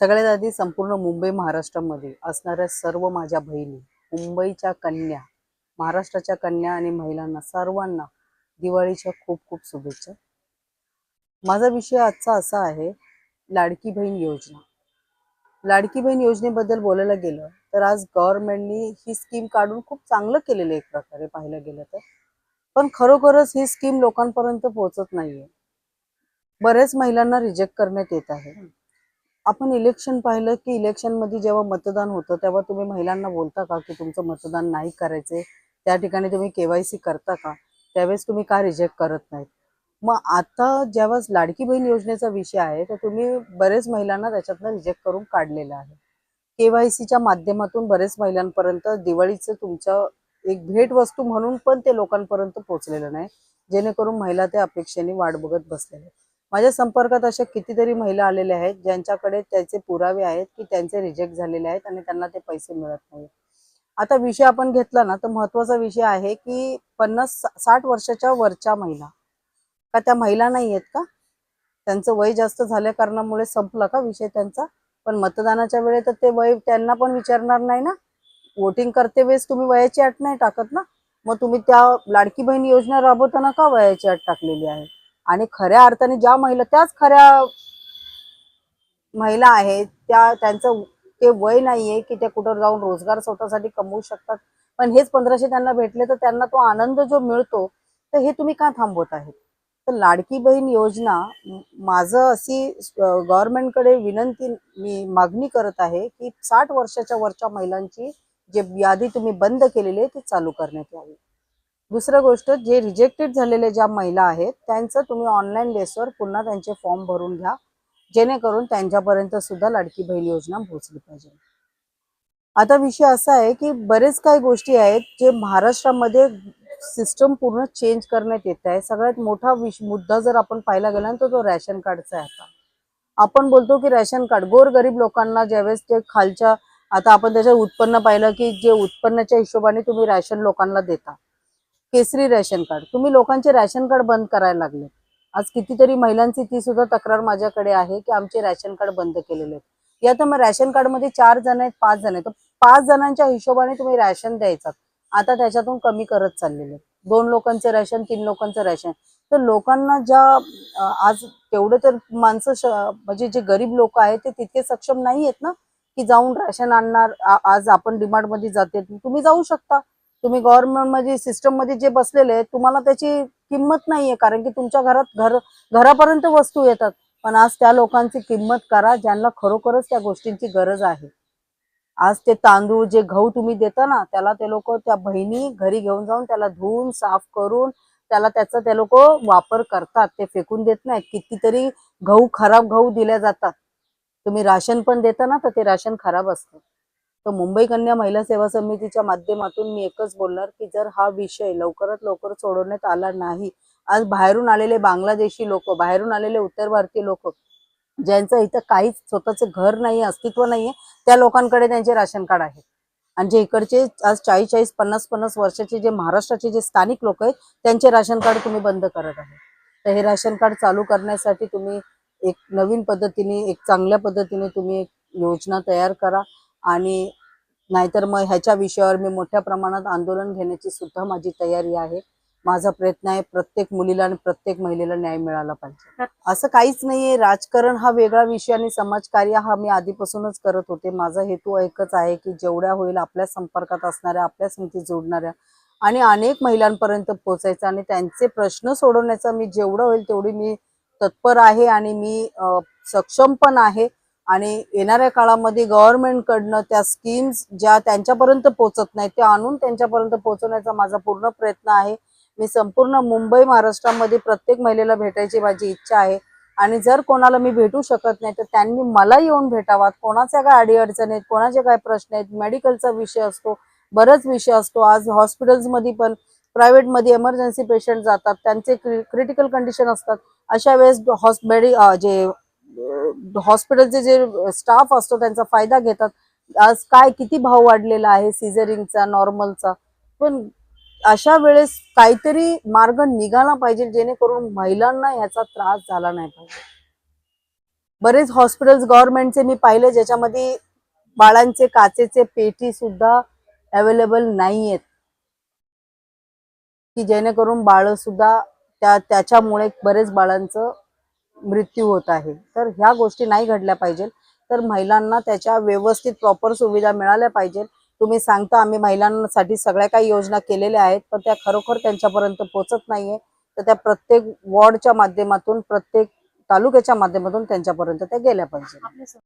सगळ्यात आधी संपूर्ण मुंबई महाराष्ट्रामध्ये असणाऱ्या सर्व माझ्या बहिणी मुंबईच्या कन्या महाराष्ट्राच्या कन्या आणि महिलांना सर्वांना दिवाळीच्या खूप खूप शुभेच्छा. माझा विषय आजचा असा आहे लाडकी बहीण योजना. लाडकी बहीण योजनेबद्दल बोलायला गेलं तर आज गव्हर्नमेंटनी ही स्कीम काढून खूप चांगलं केलेलं आहे एक प्रकारे पाहायला गेलं तर. पण खरोखरच ही स्कीम लोकांपर्यंत पोहोचत नाहीये. बऱ्याच महिलांना रिजेक्ट करण्यात येत आहे. आपण इलेक्शन पाहिलं की इलेक्शनमध्ये जेव्हा मतदान होतं तेव्हा तुम्ही महिलांना बोलता का की तुमचं मतदान नाही करायचे त्या ठिकाणी तुम्ही केवायसी करता का? त्यावेळेस तुम्ही का रिजेक्ट करत नाहीत? मग आता जेव्हा लाडकी बहीण योजनेचा विषय आहे तर तुम्ही बरेच महिलांना त्याच्यातनं रिजेक्ट करून काढलेलं आहे. केवायसीच्या माध्यमातून बरेच महिलांपर्यंत दिवाळीचं तुमच्या एक भेट वस्तू म्हणून पण ते लोकांपर्यंत पोहोचलेलं नाही. जेणेकरून महिला त्या अपेक्षेने वाट बघत बसलेल्या आहेत. माझ्या संपर्कात अशा कितीतरी महिला आलेल्या आहेत ज्यांच्याकडे त्याचे पुरावे आहेत की त्यांचे रिजेक्ट झालेले आहेत आणि त्यांना ते पैसे मिळत नाही आता विषय आपण घेतला ना तर महत्त्वाचा विषय आहे की पन्नास साठ वर्षाच्या वरच्या महिला का त्या महिला नाही आहेत का? त्यांचं वय जास्त झाल्या कारणामुळे संपला का विषय त्यांचा? पण मतदानाच्या वेळे तर ते वय त्यांना पण विचारणार नाही ना? वोटिंग करते वेळेस तुम्ही वयाची अट नाही टाकत ना? मग तुम्ही त्या लाडकी बहीण योजना राबवताना का वयाची अट टाकलेली आहे? आणि खऱ्या अर्थाने ज्या महिला त्याच खऱ्या महिला आहेत त्या त्यांचं ते वय नाहीये की ते कुठं जाऊन रोजगार स्वतःसाठी कमवू शकतात. पण हेच पंधराशे त्यांना भेटले तर त्यांना तो आनंद जो मिळतो तर हे तुम्ही का थांबवत आहेत? तर लाडकी बहीण योजना माझं अशी गव्हर्नमेंटकडे विनंती मी मागणी करत आहे की साठ वर्षाच्या वरच्या महिलांची जे यादी तुम्ही बंद केलेली आहे ती चालू करण्यात यावी. दुसरं गोष्ट जे रिजेक्टेड झालेले ज्या महिला आहेत त्यांचं तुम्ही ऑनलाईन बेसवर पुन्हा त्यांचे फॉर्म भरून घ्या. जेणेकरून त्यांच्यापर्यंत सुद्धा लाडकी बहीण योजना पोहोचली पाहिजे. आता विषय असा आहे की बरेच काही गोष्टी आहेत जे महाराष्ट्रामध्ये सिस्टम पूर्ण चेंज करण्यात येत आहे. सगळ्यात मोठा विष मुद्दा जर आपण पाहायला गेला तर तो रॅशन कार्डचा आहे आता. आपण बोलतो की रॅशन कार्ड गोरगरीब लोकांना ज्यावेळेस ते खालच्या आता आपण त्याचं उत्पन्न पाहिलं की जे उत्पन्नाच्या हिशोबाने तुम्ही रॅशन लोकांना देता. केसरी रॅशन कार्ड. तुम्ही लोकांचे रॅशन कार्ड बंद करायला लागले आज कितीतरी महिलांची ती सुद्धा तक्रार माझ्याकडे आहे की आमचे रॅशन कार्ड बंद केलेले आहेत. या तर मग रॅशन कार्डमध्ये चार जण आहेत पाच जण आहेत. तर पाच जणांच्या हिशोबाने तुम्ही रॅशन द्यायचा आता त्याच्यातून कमी करत चाललेले दोन लोकांचं रॅशन तीन लोकांचं रॅशन. तर लोकांना ज्या आज तेवढं तर माणसं म्हणजे जे गरीब लोक आहेत ते तितके सक्षम नाही आहेत ना? की जाऊन रॅशन आणणार आज आपण डिमांडमध्ये जाते. तुम्ही जाऊ शकता. तुम्ही गव्हर्नमेंटमध्ये सिस्टममध्ये जे बसलेले तुम्हाला त्याची किंमत नाहीये. कारण की तुमच्या घरात घर घरापर्यंत वस्तू येतात. पण आज त्या लोकांची किंमत करा ज्यांना खरोखरच त्या गोष्टींची गरज आहे. आज ते तांदूळ जे गहू तुम्ही देता ना त्याला ते लोक त्या बहिणी घरी घेऊन जाऊन त्याला धुवून साफ करून त्याला त्याचा ते लोक वापर करतात. ते फेकून देत नाहीत. कितीतरी गहू खराब गहू दिल्या जातात. तुम्ही राशन पण देता ना तर ते राशन खराब असतं. तर मुंबई कन्या महिला सेवा समितीच्या माध्यमातून मी एकच बोलणार की जर हा विषय लवकरात लवकर सोडवण्यात आला नाही आज बाहेरून आलेले बांगलादेशी लोक बाहेरून आलेले उत्तर भारतीय लोक ज्यांचं इथं काहीच स्वतःचं घर नाही अस्तित्व नाहीये त्या लोकांकडे त्यांचे राशन कार्ड आहे. आणि जे इकडचे आज चाळीस चाळीस पन्नास पन्नास वर्षाचे जे महाराष्ट्राचे जे स्थानिक लोक आहेत त्यांचे राशन कार्ड तुम्ही बंद करत आहे. तर हे राशन कार्ड चालू करण्यासाठी तुम्ही एक नवीन पद्धतीने एक चांगल्या पद्धतीने तुम्ही एक योजना तयार करा. आणि नाहीतर मग ह्याच्या विषयावर मी मोठ्या प्रमाणात आंदोलन घेण्याची सुद्धा माझी तयारी आहे. माझा प्रयत्न आहे प्रत्येक मुलीला आणि प्रत्येक महिलेला न्याय मिळाला पाहिजे. असं काहीच नाहीये राजकारण हा वेगळा विषय आणि समाजकार्य हा मी आधीपासूनच करत होते. माझा हेतू एकच आहे की जेवढ्या होईल आपल्या संपर्कात असणाऱ्या आपल्या समितीत जोडणाऱ्या आणि अनेक महिलांपर्यंत पोहोचायचा आणि त्यांचे प्रश्न सोडवण्याचा मी जेवढं होईल तेवढी मी तत्पर आहे आणि मी सक्षम पण आहे. आणि येणाऱ्या काळामध्ये गव्हर्नमेंटकडनं त्या स्कीम्स ज्या त्यांच्यापर्यंत पोहोचत नाहीत त्या आणून त्यांच्यापर्यंत पोहोचवण्याचा माझा पूर्ण प्रयत्न आहे. मी संपूर्ण मुंबई महाराष्ट्रामध्ये प्रत्येक महिलेला भेटायची माझी इच्छा आहे. आणि जर कोणाला मी भेटू शकत नाही तर त्यांनी मला येऊन भेटावा कोणाच्या काय अडीअडचणी आहेत कोणाचे काय प्रश्न आहेत मेडिकलचा विषय असतो बरंच विषय असतो. आज हॉस्पिटल्समध्ये पण प्रायव्हेटमध्ये इमर्जन्सी पेशंट जातात त्यांचे क्रिटिकल कंडिशन असतात. अशा वेळेस हॉस्पिटल जे हॉस्पिटलचे जे स्टाफ असतो त्यांचा फायदा घेतात. आज काय किती भाव वाढलेला आहे सिझरिंगचा नॉर्मलचा पण अशा वेळेस काहीतरी मार्ग निघाला पाहिजे जेणेकरून महिलांना याचा त्रास झाला नाही पाहिजे. बरेच हॉस्पिटल्स गव्हर्नमेंटचे मी पाहिले ज्याच्यामध्ये बाळांचे काचेचे पेटी सुद्धा अवेलेबल नाही आहेत की जेणेकरून बाळ सुद्धा त्या त्याच्यामुळे बरेच बाळांचं मृत्यू होत आहे. तर ह्या गोष्टी नाही घडल्या पाहिजे तर महिलांना त्याच्या व्यवस्थित प्रॉपर सुविधा मिळाल्या पाहिजे तुम्ही सांगता आम्ही महिलांसाठी सगळ्या काही योजना केलेल्या आहेत पण त्या खरोखर त्यांच्यापर्यंत पोहोचत नाहीये. तर त्या प्रत्येक वॉर्डच्या माध्यमातून प्रत्येक तालुक्याच्या माध्यमातून त्यांच्यापर्यंत त्या गेल्या पाहिजे